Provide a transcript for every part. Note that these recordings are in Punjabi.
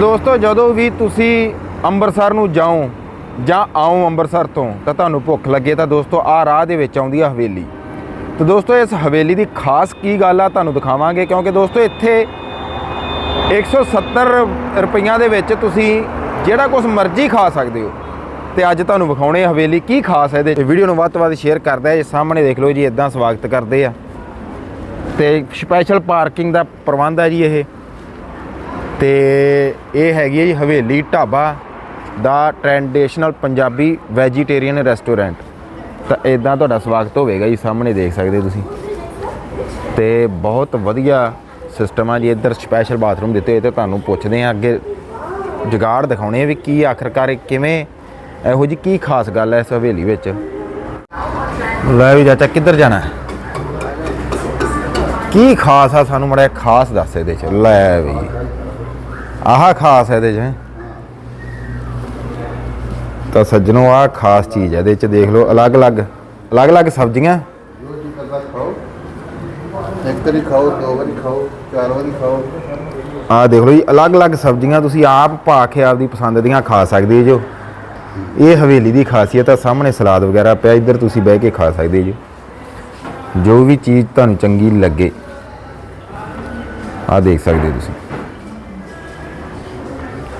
ਦੋਸਤੋ, ਜਦੋਂ ਵੀ ਤੁਸੀਂ ਅੰਮ੍ਰਿਤਸਰ ਨੂੰ ਜਾਓ ਜਾਂ ਆਓ ਅੰਮ੍ਰਿਤਸਰ ਤੋਂ, ਤਾਂ ਤੁਹਾਨੂੰ ਭੁੱਖ ਲੱਗੇ ਤਾਂ ਦੋਸਤੋ, ਆਹ ਰਾਹ ਦੇ ਵਿੱਚ ਆਉਂਦੀ ਆ ਹਵੇਲੀ। ਤੇ ਦੋਸਤੋ, ਇਸ ਹਵੇਲੀ ਦੀ ਖਾਸ ਕੀ ਗੱਲ ਆ, ਤੁਹਾਨੂੰ ਦਿਖਾਵਾਂਗੇ, ਕਿਉਂਕਿ ਦੋਸਤੋ, ਇੱਥੇ 170 ਰੁਪਈਆਂ ਦੇ ਵਿੱਚ ਤੁਸੀਂ ਜਿਹੜਾ ਕੁਝ ਮਰਜ਼ੀ ਖਾ ਸਕਦੇ ਹੋ। ਤੇ ਅੱਜ ਤੁਹਾਨੂੰ ਵਿਖਾਉਣੇ ਹਵੇਲੀ ਕੀ ਖਾਸ ਹੈ ਇਹਦੇ ਵੀਡੀਓ ਨੂੰ ਵੱਧ ਤੋਂ ਵੱਧ ਸ਼ੇਅਰ ਕਰਦਾ ਹੈ ਸਾਹਮਣੇ ਦੇਖ ਲਓ ਜੀ, ਇਦਾਂ ਸਵਾਗਤ ਕਰਦੇ ਆ। ਤੇ ਸਪੈਸ਼ਲ ਪਾਰਕਿੰਗ ਦਾ ਪ੍ਰਬੰਧ ਹੈ ਜੀ ਇਹ। ਤੇ ਇਹ ਹੈਗੀ ਹੈ ਜੀ ਹਵੇਲੀ ਢਾਬਾ ਦਾ ਟ੍ਰੈਡੀਸ਼ਨਲ ਪੰਜਾਬੀ ਵੈਜੀਟੇਰੀਅਨ ਰੈਸਟੋਰੈਂਟ। ਤਾਂ ਇਦਾਂ ਤੁਹਾਡਾ ਸਵਾਗਤ ਹੋਵੇਗਾ ਜੀ, ਸਾਹਮਣੇ ਦੇਖ ਸਕਦੇ ਤੁਸੀਂ। ਤੇ ਬਹੁਤ ਵਧੀਆ ਸਿਸਟਮ ਆ ਜੀ, ਇੱਧਰ ਸਪੈਸ਼ਲ ਬਾਥਰੂਮ ਦਿੱਤੇ ਹੋਏ ਤੇ ਤੁਹਾਨੂੰ ਪੁੱਛਦੇ ਆ ਅੱਗੇ ਜੁਗਾੜ ਦਿਖਾਉਣੇ ਆ ਵੀ ਕੀ ਆਖਰਕਾਰ ਕਿਵੇਂ, ਇਹੋ ਜੀ ਕੀ ਖਾਸ ਗੱਲ ਹੈ ਇਸ ਹਵੇਲੀ ਵਿੱਚ? ਲੈ ਵੀ ਚਾਚਾ, ਕਿੱਧਰ ਜਾਣਾ? ਕੀ ਖਾਸ ਆ ਸਾਨੂੰ ਮੜਾ ਖਾਸ ਦੱਸ ਇਹਦੇ ਚ। ਲੈ ਵੀ। ਆਹ ਖਾਸ ਹੈ ਇਹਦੇ ਚ। ਤਾਂ ਸੱਜਣੋ ਆਹ ਖਾਸ ਚੀਜ਼ ਹੈ ਇਹਦੇ ਚ ਦੇਖ ਲਓ ਅਲੱਗ-ਅਲੱਗ ਅਲੱਗ-ਅਲੱਗ ਸਬਜ਼ੀਆਂ। ਜੋ ਜੀ ਕਰਦਾ ਖਾਓ। ਇੱਕ ਵਾਰੀ ਖਾਓ ਦੋ ਵਾਰੀ ਖਾਓ ਚਾਰ ਵਾਰੀ ਖਾਓ। ਆਹ ਦੇਖ ਲਓ ਜੀ ਅਲੱਗ-ਅਲੱਗ ਸਬਜ਼ੀਆਂ ਤੁਸੀਂ ਆਪ ਪਾ ਕੇ ਆਪਦੀ ਪਸੰਦ ਦੀਆਂ ਖਾ ਸਕਦੇ ਜੋ। ਇਹ ਹਵੇਲੀ ਦੀ ਖਾਸੀਅਤ ਆ ਸਾਹਮਣੇ ਸਲਾਦ ਵਗੈਰਾ ਪਿਆ ਇੱਧਰ ਤੁਸੀਂ ਬਹਿ ਕੇ ਖਾ ਸਕਦੇ ਜੀ। ਜੋ ਵੀ ਚੀਜ਼ ਤੁਹਾਨੂੰ ਚੰਗੀ ਲੱਗੇ ਆਹ ਦੇਖ ਸਕਦੇ ਤੁਸੀਂ।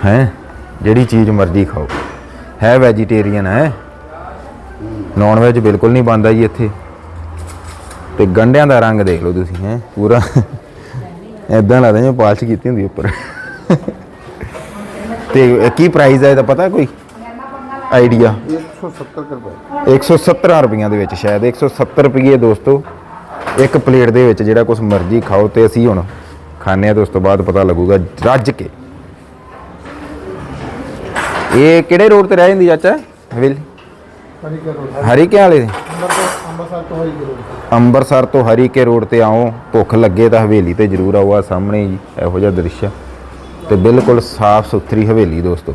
ਹੈ? ਜਿਹੜੀ ਚੀਜ਼ ਮਰਜ਼ੀ ਖਾਓ। ਹੈ ਵੈਜੀਟੇਰੀਅਨ ਹੈ। ਨਾਨ ਵੈਜ ਬਿਲਕੁਲ ਨਹੀਂ ਬਣਦਾ ਜੀ ਇੱਥੇ। ਤੇ ਗੰਡਿਆਂ ਦਾ ਰੰਗ ਦੇਖ ਲਓ ਤੁਸੀਂ, ਹੈ? ਪੂਰਾ। ਐਦਾਂ ਲੱਗਦਾ ਜਿਵੇਂ ਪਾਲਿਸ਼ ਕੀਤੀ ਹੁੰਦੀ ਉੱਪਰ। ਤੇ ਕੀ ਪ੍ਰਾਈਸ ਹੈ ਇਹਦਾ ਪਤਾ ਕੋਈ? ਆਈਡੀਆ 170 ਰੁਪਏ। 170 ਰੁਪਈਆਂ ਦੇ ਵਿੱਚ ਸ਼ਾਇਦ। 170 ਰੁਪਏ ਦੋਸਤੋ, ਇੱਕ ਪਲੇਟ ਦੇ ਵਿੱਚ ਜਿਹੜਾ ਕੁਝ ਮਰਜ਼ੀ ਖਾਓ ਤੇ ਅਸੀਂ ਹੁਣ ਖਾਣੇ ਆ ਤੇ ਉਸ ਤੋਂ ਬਾਅਦ ਪਤਾ ਲੱਗੂਗਾ ਰੱਜ ਕੇ। ਇਹ ਕਿਹੜੇ ਰੋਡ ਤੇ ਰਹਿ ਜਾਂਦੀ ਚਾਚਾ? ਹਵੇਲੀ? ਹਰੀ ਕਰੋ ਹਰੀਕੇ ਵਾਲੇ ਦੇ? ਅੰਮ੍ਰਿਤਸਰ ਤੋਂ ਹਰੀ ਕਰੋ ਅੰਮ੍ਰਿਤਸਰ ਤੋਂ ਹਰੀਕੇ ਰੋਡ ਤੇ ਆਓ। ਭੁੱਖ ਲੱਗੇ ਤਾਂ ਹਵੇਲੀ ਤੇ ਜ਼ਰੂਰ ਆਓ। ਆ ਸਾਹਮਣੇ ਜੀ, ਇਹੋ ਜਿਹਾ ਦ੍ਰਿਸ਼ ਆ। ਤੇ ਬਿਲਕੁਲ ਸਾਫ਼ ਸੁਥਰੀ ਹਵੇਲੀ ਦੋਸਤੋ।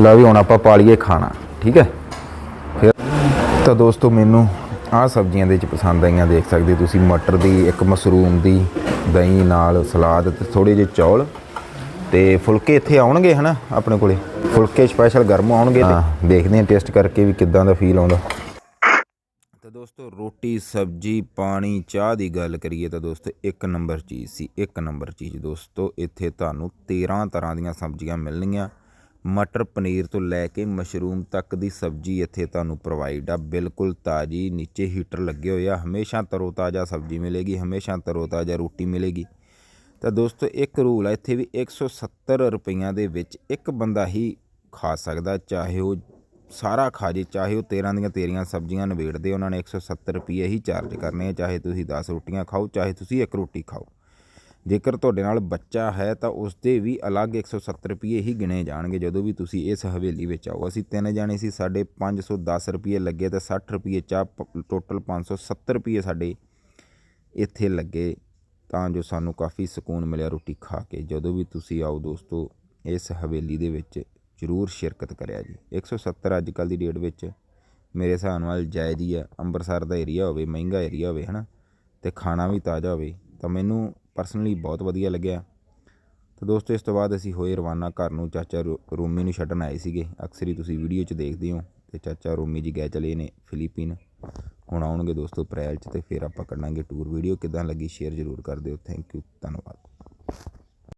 ਲਓ ਵੀ ਹੁਣ ਆਪਾਂ ਪਾਲੀਏ ਖਾਣਾ। ਠੀਕ ਹੈ? ਫਿਰ ਤਾਂ ਦੋਸਤੋ, ਮੈਨੂੰ ਆਹ ਸਬਜ਼ੀਆਂ ਦੇ ਵਿੱਚ ਪਸੰਦ ਆਈਆਂ ਦੇਖ ਸਕਦੇ ਤੁਸੀਂ ਮਟਰ ਦੀ ਇੱਕ ਮਸ਼ਰੂਮ ਦੀ ਦਹੀਂ ਨਾਲ ਸਲਾਦ ਤੇ ਥੋੜੇ ਜਿਹੇ ਚੌਲ ਤੇ ਫੁਲਕੇ ਇੱਥੇ ਆਉਣਗੇ ਹਨਾ ਆਪਣੇ ਕੋਲੇ? ਫੁਲਕੇ ਸਪੈਸ਼ਲ ਗਰਮ ਆਉਣਗੇ ਤੇ ਦੇਖਦੇ ਹਾਂ ਟੇਸਟ ਕਰਕੇ ਵੀ ਕਿੱਦਾਂ ਦਾ ਫੀਲ ਆਉਂਦਾ। ਤਾਂ ਦੋਸਤੋ ਰੋਟੀ ਸਬਜੀ ਪਾਣੀ ਚਾਹ ਦੀ ਗੱਲ ਕਰੀਏ ਤਾਂ ਦੋਸਤੋ ਇੱਕ ਨੰਬਰ ਚੀਜ਼ ਸੀ ਇੱਕ ਨੰਬਰ ਚੀਜ਼ ਦੋਸਤੋ ਇੱਥੇ ਤੁਹਾਨੂੰ 13 ਤਰ੍ਹਾਂ ਦੀਆਂ ਸਬਜ਼ੀਆਂ ਮਿਲਣਗੀਆਂ। ਮਟਰ ਪਨੀਰ ਤੋਂ ਲੈ ਕੇ ਮਸ਼ਰੂਮ ਤੱਕ ਦੀ ਸਬਜ਼ੀ ਇੱਥੇ ਤੁਹਾਨੂੰ ਪ੍ਰੋਵਾਈਡ ਆ। ਬਿਲਕੁਲ ਤਾਜ਼ੀ, ਨੀਚੇ ਹੀਟਰ ਲੱਗੇ ਹੋਏ ਆ। ਹਮੇਸ਼ਾ ਤਰੋ ਤਾਜ਼ਾ ਸਬਜ਼ੀ ਮਿਲੇਗੀ, ਹਮੇਸ਼ਾ ਤਰੋ ਤਾਜ਼ਾ ਰੋਟੀ ਮਿਲੇਗੀ। ਤਾਂ ਦੋਸਤੋ, ਇੱਕ ਰੂਲ ਆ, ਇੱਥੇ ਵੀ 170 ਰੁਪਈਆਂ ਦੇ ਵਿੱਚ ਇੱਕ ਬੰਦਾ ਹੀ ਖਾ ਸਕਦਾ, ਚਾਹੇ ਉਹ ਸਾਰਾ ਖਾ ਜੇ, ਚਾਹੇ ਉਹ 13 ਦੀਆਂ 13 ਸਬਜ਼ੀਆਂ ਨਵੇੜਦੇ ਉਹਨਾਂ ਨੇ 170 ਰੁਪਏ ਹੀ ਚਾਰਜ ਕਰਨੇ ਆ। ਚਾਹੇ ਤੁਸੀਂ 10 ਰੋਟੀਆਂ ਖਾਓ, ਚਾਹੇ ਤੁਸੀਂ ਇੱਕ ਰੋਟੀ ਖਾਓ। ਜੇਕਰ ਤੁਹਾਡੇ ਨਾਲ ਬੱਚਾ ਹੈ ਤਾਂ ਉਸ ਦੇ ਵੀ ਅਲੱਗ 170 ਰੁਪਏ ਹੀ ਗਿਣੇ ਜਾਣਗੇ। ਜਦੋਂ ਵੀ ਤੁਸੀਂ ਇਸ ਹਵੇਲੀ ਵਿੱਚ ਆਓ, ਅਸੀਂ ਤਿੰਨ ਜਾਣੇ ਸੀ, ਸਾਡੇ 510 ਰੁਪਏ ਲੱਗੇ ਤੇ 60 ਰੁਪਏ ਚਾਹ ਟੋਟਲ 570 ਰੁਪਏ ਸਾਡੇ ਇੱਥੇ ਲੱਗੇ, ਤਾਂ ਜੋ ਸਾਨੂੰ ਕਾਫੀ ਸਕੂਨ ਮਿਲਿਆ ਰੋਟੀ ਖਾ ਕੇ। ਜਦੋਂ ਵੀ ਤੁਸੀਂ ਆਓ ਦੋਸਤੋ, ਇਸ ਹਵੇਲੀ ਦੇ ਵਿੱਚ ਜ਼ਰੂਰ ਸ਼ਿਰਕਤ ਕਰਿਆ ਜੀ। 170 ਅੱਜ ਕੱਲ ਦੀ ਡੇਟ ਵਿੱਚ ਮੇਰੇ ਹਿਸਾਬ ਨਾਲ ਜਾਇਜ਼ ਹੀ ਆ। ਅੰਮ੍ਰਿਤਸਰ ਦਾ ਏਰੀਆ ਹੋਵੇ, ਮਹਿੰਗਾ ਏਰੀਆ ਹੋਵੇ, ਹਨਾ? ਤੇ ਖਾਣਾ ਵੀ ਤਾਜ਼ਾ ਹੋਵੇ, ਤਾਂ ਮੈਨੂੰ ਪਰਸਨਲੀ ਬਹੁਤ ਵਧੀਆ ਲੱਗਿਆ। ਤਾਂ ਦੋਸਤੋ, ਇਸ ਤੋਂ ਬਾਅਦ ਅਸੀਂ ਹੋਏ ਰਵਾਨਾ ਘਰ ਨੂੰ। ਚਾਚਾ ਰੋ- ਰੋਮੀ ਨੂੰ ਛੱਡਣ ਆਏ ਸੀਗੇ। ਅਕਸਰ ਹੀ ਤੁਸੀਂ ਵੀਡੀਓ 'ਚ ਦੇਖਦੇ ਹੋ ਤੇ ਚਾਚਾ ਰੋਮੀ ਜੀ ਗਏ ਚਲੇ ਨੇ ਫਿਲੀਪੀਨ। ਹੁਣ ਆਉਣਗੇ ਦੋਸਤੋ ਅਪ੍ਰੈਲ 'ਚ ਤੇ ਫਿਰ ਆਪਾਂ ਕੱਢਾਂਗੇ ਟੂਰ ਵੀਡੀਓ ਕਿਦਾਂ ਲੱਗੀ ਸ਼ੇਅਰ ਜ਼ਰੂਰ ਕਰ ਦਿਓ। ਥੈਂਕ ਯੂ ਧੰਨਵਾਦ।